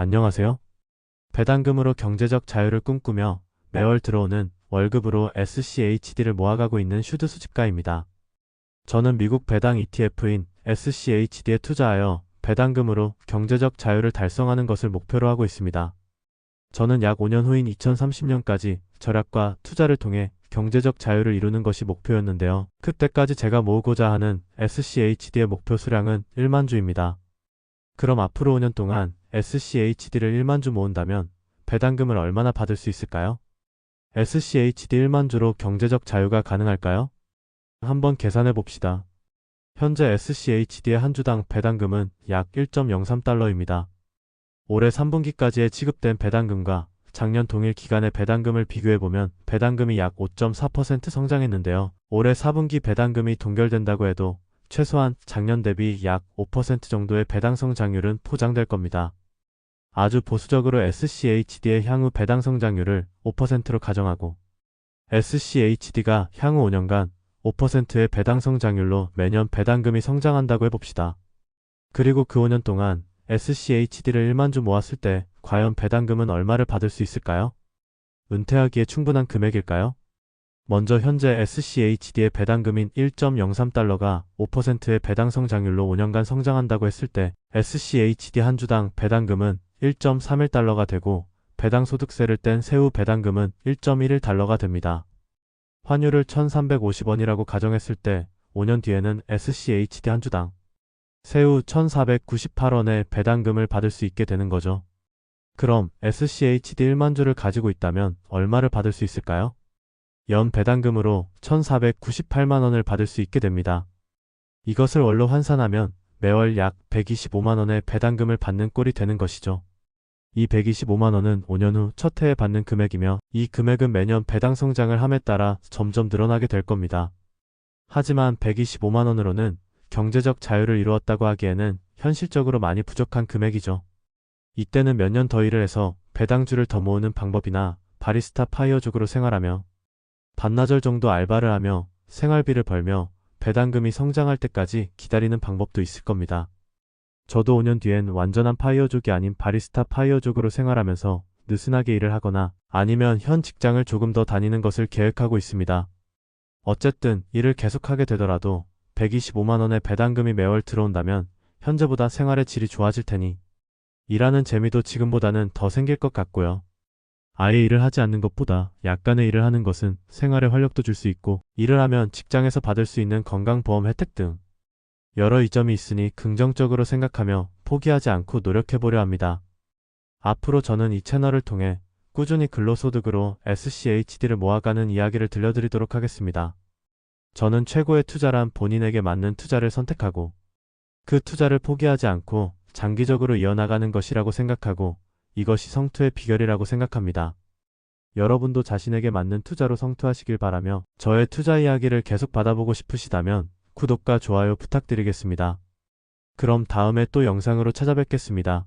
안녕하세요. 배당금으로 경제적 자유를 꿈꾸며 매월 들어오는 월급으로 SCHD를 모아가고 있는 슈드 수집가입니다. 저는 미국 배당 ETF인 SCHD에 투자하여 배당금으로 경제적 자유를 달성하는 것을 목표로 하고 있습니다. 저는 약 5년 후인 2030년까지 절약과 투자를 통해 경제적 자유를 이루는 것이 목표였는데요. 그때까지 제가 모으고자 하는 SCHD의 목표 수량은 1만 주입니다. 그럼 앞으로 5년 동안 SCHD를 1만 주 모은다면 배당금을 얼마나 받을 수 있을까요? SCHD 1만 주로 경제적 자유가 가능할까요? 한번 계산해 봅시다. 현재 SCHD의 한 주당 배당금은 약 1.03달러입니다. 올해 3분기까지에 지급된 배당금과 작년 동일 기간의 배당금을 비교해보면 배당금이 약 5.4% 성장했는데요. 올해 4분기 배당금이 동결된다고 해도 최소한 작년 대비 약 5% 정도의 배당 성 장률은 포장될 겁니다. 아주 보수적으로 SCHD의 향후 배당 성 장률을 5%로 가정하고 SCHD가 향후 5년간 5%의 배당 성 장률로 매년 배당금이 성장한다고 해봅시다. 그리고 그 5년 동안 SCHD를 1만 주 모았을 때 과연 배당금은 얼마를 받을 수 있을까요? 은퇴하기에 충분한 금액일까요? 먼저 현재 SCHD의 배당금인 1.03달러가 5%의 배당 성장률로 5년간 성장한다고 했을 때 SCHD 한 주당 배당금은 1.31달러가 되고 배당 소득세를 뗀 세후 배당금은 1.11달러가 됩니다. 환율을 1350원이라고 가정했을 때 5년 뒤에는 SCHD 한 주당 세후 1498원의 배당금을 받을 수 있게 되는 거죠. 그럼 SCHD 1만 주를 가지고 있다면 얼마를 받을 수 있을까요? 연 배당금으로 1498만 원을 받을 수 있게 됩니다. 이것을 월로 환산하면 매월 약 125만 원의 배당금을 받는 꼴이 되는 것이죠. 이 125만 원은 5년 후 첫 해에 받는 금액이며 이 금액은 매년 배당 성장을 함에 따라 점점 늘어나게 될 겁니다. 하지만 125만 원으로는 경제적 자유를 이루었다고 하기에는 현실적으로 많이 부족한 금액이죠. 이때는 몇 년 더 일을 해서 배당주를 더 모으는 방법이나 바리스타 파이어족으로 생활하며 반나절 정도 알바를 하며 생활비를 벌며 배당금이 성장할 때까지 기다리는 방법도 있을 겁니다. 저도 5년 뒤엔 완전한 파이어족이 아닌 바리스타 파이어족으로 생활하면서 느슨하게 일을 하거나 아니면 현 직장을 조금 더 다니는 것을 계획하고 있습니다. 어쨌든 일을 계속하게 되더라도 125만원의 배당금이 매월 들어온다면 현재보다 생활의 질이 좋아질 테니 일하는 재미도 지금보다는 더 생길 것 같고요. 아예 일을 하지 않는 것보다 약간의 일을 하는 것은 생활에 활력도 줄 수 있고 일을 하면 직장에서 받을 수 있는 건강보험 혜택 등 여러 이점이 있으니 긍정적으로 생각하며 포기하지 않고 노력해보려 합니다. 앞으로 저는 이 채널을 통해 꾸준히 근로소득으로 SCHD를 모아가는 이야기를 들려드리도록 하겠습니다. 저는 최고의 투자란 본인에게 맞는 투자를 선택하고 그 투자를 포기하지 않고 장기적으로 이어나가는 것이라고 생각하고 이것이 성투의 비결이라고 생각합니다. 여러분도 자신에게 맞는 투자로 성투하시길 바라며 저의 투자 이야기를 계속 받아보고 싶으시다면 구독과 좋아요 부탁드리겠습니다. 그럼 다음에 또 영상으로 찾아뵙겠습니다.